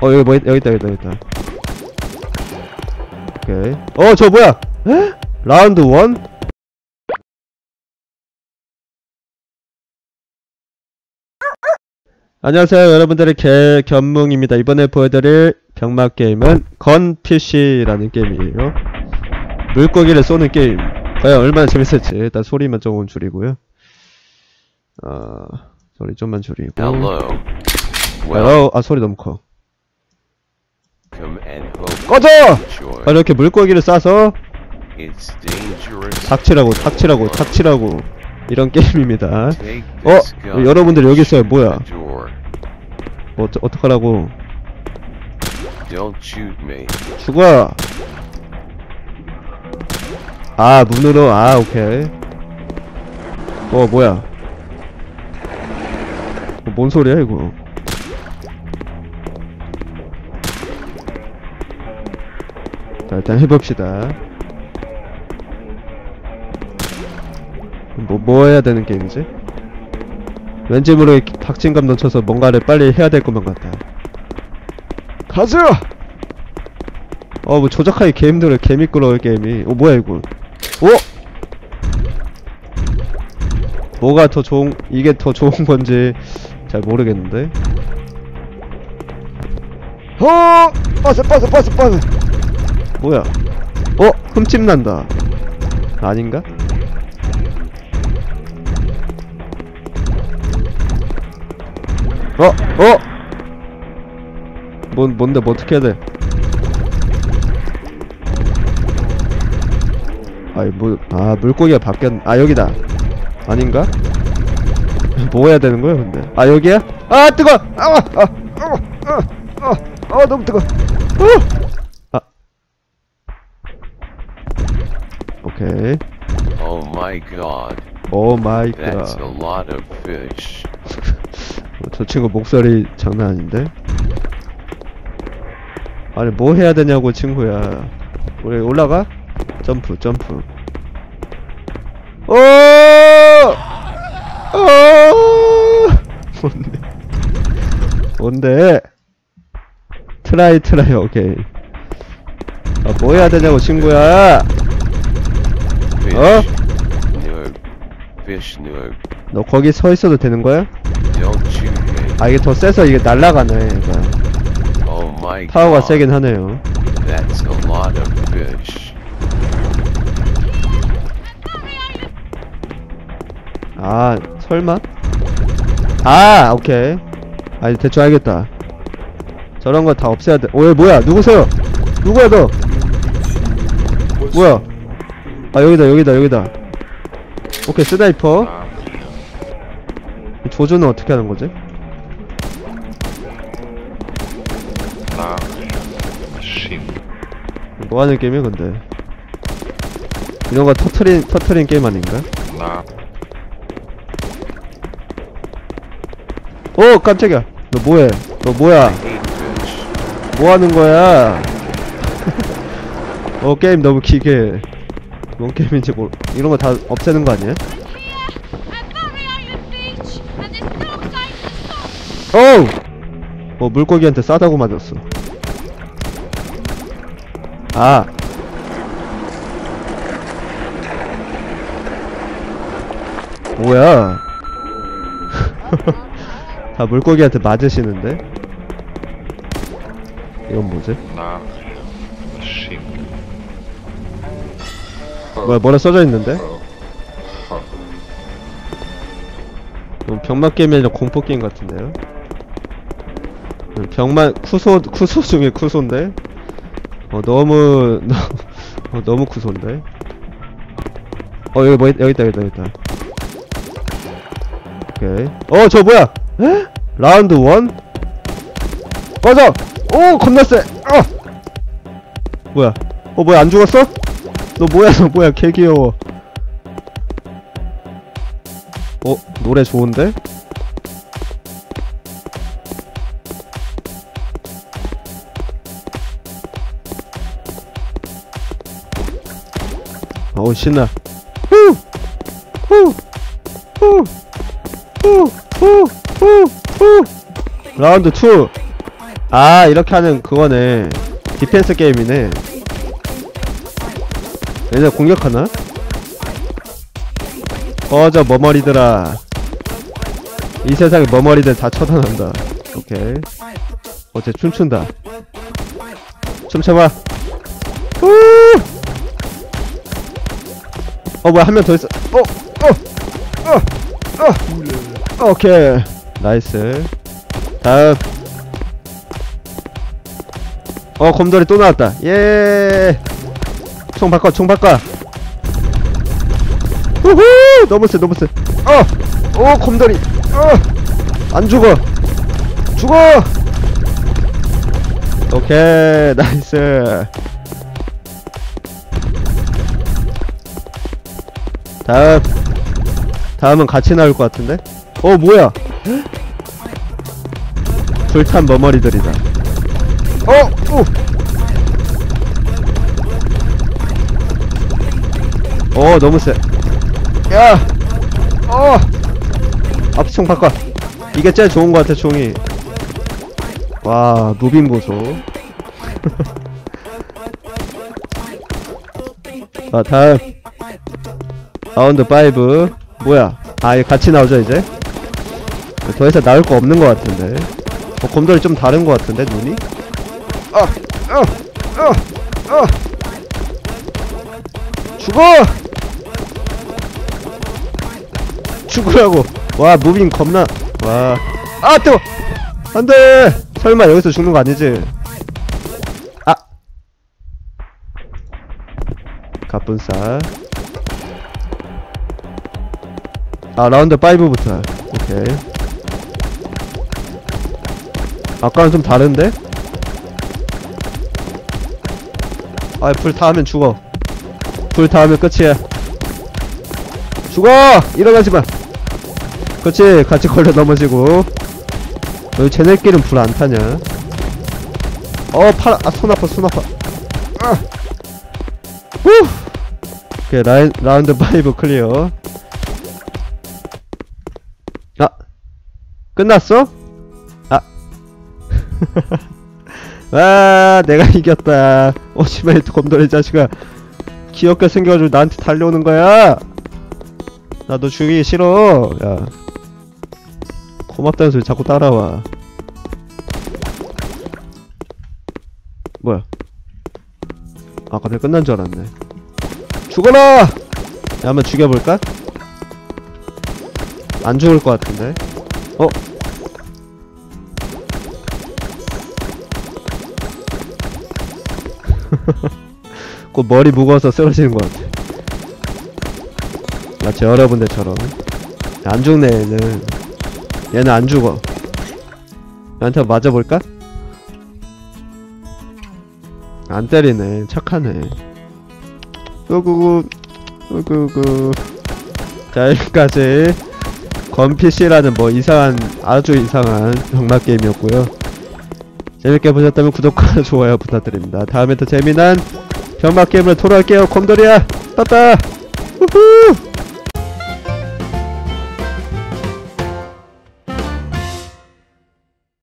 어 여기 뭐 있- 여기 있다 여기 있다 여기 있다. 오케이. 어 저 뭐야? 에? 라운드 원? 안녕하세요 여러분들의 개 견뭉입니다. 이번에 보여드릴 병맛 게임은 건 PC라는 게임이에요. 물고기를 쏘는 게임. 과연 얼마나 재밌을지 일단 소리만 조금 줄이고요. 어 소리 좀만 줄이고. Hello. 헬로 아 소리 너무 커 꺼져! 아. 이렇게 물고기를 싸서. 닥치라고 닥치라고 닥치라고 이런 게임입니다 어? 여러분들 여기 있어요 뭐야. 뭐 어쩌, 어떡하라고. 죽어 아 문으로 아 오케이 어 뭐야 어, 뭔 소리야 이거 자 일단 해봅시다 뭐, 뭐 해야 되는 게임이지? 왠지 모르게 박진감 넘쳐서 뭔가를 빨리 해야 될 것만 같다 가자! 어, 뭐 조작하기 개 힘들어. 개 미끄러워, 게임이. 어, 뭐야, 이거. 어? 뭐가 더 좋은, 이게 더 좋은 건지 잘 모르겠는데. 어! 빠세, 빠세, 빠세, 빠세! 뭐야? 어? 흠집 난다. 아닌가? 어? 어? 뭔, 뭔데, 뭐 어떻게 해야 돼? 아이 뭐, 아 물고기가 바뀌었, 아 여기다 아닌가? 뭐 해야 되는 거야 근데 아 여기야? 아 뜨거! 아! 아! 아! 아! 너무 뜨거! 어! 오케이 Oh my god. 오 마이 That's 갓 a lot of fish. 저 친구 목소리 장난 아닌데? 아니 뭐 해야 되냐고 친구야 우리 올라가? 점프 점프 오! 오! 뭔데? 뭔데? 트라이 트라이 오케이 아, 뭐 해야 되냐고 친구야 어? Noob. 너 거기 서 있어도 되는 거야? 아 이게 더 세서 이게 날라가네 Oh my 파워가. 세긴 하네요 That's a lot of fish. 아 설마? 아 오케이 아 이제 대충 알겠다 저런 거 다 없애야 돼. 어, 얘 뭐야? 누구세요? 누구야 너? 뭐야? 아 여기다 여기다 여기다. 오케이 스나이퍼. 이 조준은 어떻게 하는 거지? 나뭐 하는 게임이야 근데? 이런 거 터트린 터트린 게임 아닌가? 나 오 깜짝이야. 너 뭐해? 너 뭐야? 뭐 하는 거야? 어 게임 너무 기게. 뭔 게임인지 모르. 이런 거 다 없애는 거 stop. 어우! 뭐 물고기한테 싸다고 맞았어. 아. 뭐야? 다 물고기한테 맞으시는데? 이건 뭐지? 나 machine 뭐야 뭐라 써져 있는데? 이건 병맛 게임이 아니라 공포 게임 같은데요? 병맛 쿠소 쿠소 중에 쿠소인데? 어 너무 너, 어, 너무 쿠소인데? 어 여기 뭐 있, 여기 있다 여기 있다 여기 있다 오케이 어 저 뭐야? 에? 라운드 원? 꺼져! 오 겁나 세! 어! 뭐야? 어 뭐야 안 죽었어? 너 뭐야 너 뭐야 개 귀여워 어 노래 좋은데? 어우 신나 후! 후! 후! 후! 후! 후! 후! 라운드 2 아 이렇게 하는 그거네 디펜스 게임이네 얘네 공격하나? 꺼져 머머리들아 이 세상에 머머리들 다 처단한다 오케이 어쟤 춤춘다 춤춰봐 후! 어 뭐야 한 명 더 있어 어! 어! 어! 어! 오케이 나이스 다음 어 곰돌이 또 나왔다 예 총 바꿔 총 바꿔. 후후! 너무 세 너무 세 어오 곰돌이. 어안 죽어. 죽어! 오케이 나이스. 다음. 다음은 같이 나올 것 같은데? 어 뭐야? 불탄 머머리들이다. 어! 오! 어 너무 세 야! 어! 앞총 바꿔 이게 제일 좋은 것 같아 총이 와 무빙 보소 자 다음 라운드 5 뭐야 아 이거 같이 나오죠 이제 더 이상 나올 거 없는 것 같은데 어 곰돌이 좀 다른 것 같은데 눈이 어! 어! 어! 어! 죽어! 죽으라고. 와 무빙 겁나. 와아 뜨거. 안돼. 설마 여기서 죽는 거 아니지? 아. 가뿐싸 아 라운드 5부터. 오케이. 아까는 좀 다른데? 아이 불 타하면 죽어. 불 타하면 끝이야. 죽어! 일어나지마 그렇지 같이 걸려 넘어지고 여기 쟤네끼는 불 안 타냐 어 팔, 아, 손 아파, 손 아파. 아. 후! 오케이, 라인, 라운드 5 클리어. 아! 끝났어? 아. 아, 내가 이겼다. 오시마이 곰돌이 자식아. 귀엽게 생겨가지고 나한테 달려오는 거야! 나 너 죽이기 싫어. 야. 고맙다는 소리 자꾸 따라와. 뭐야? 아, 갑자기 끝난 줄 알았네. 죽어라! 야, 한번 죽여볼까? 안 죽을 것 같은데? 어? 곧 머리 무거워서 쓰러지는 것 같아. 마치 여러분들처럼. 안 죽네, 얘는. 얘는 안 죽어. 얘한테 맞아볼까? 안 때리네. 착하네. 으구구, 으구구. 자, 여기까지. 건PC라는 뭐 이상한, 아주 이상한 병맛 게임이었고요. 재밌게 보셨다면 구독과 좋아요 부탁드립니다. 다음에 더 재미난 병맛 게임을 토로할게요. 곰돌이야! 빠빠! 우후!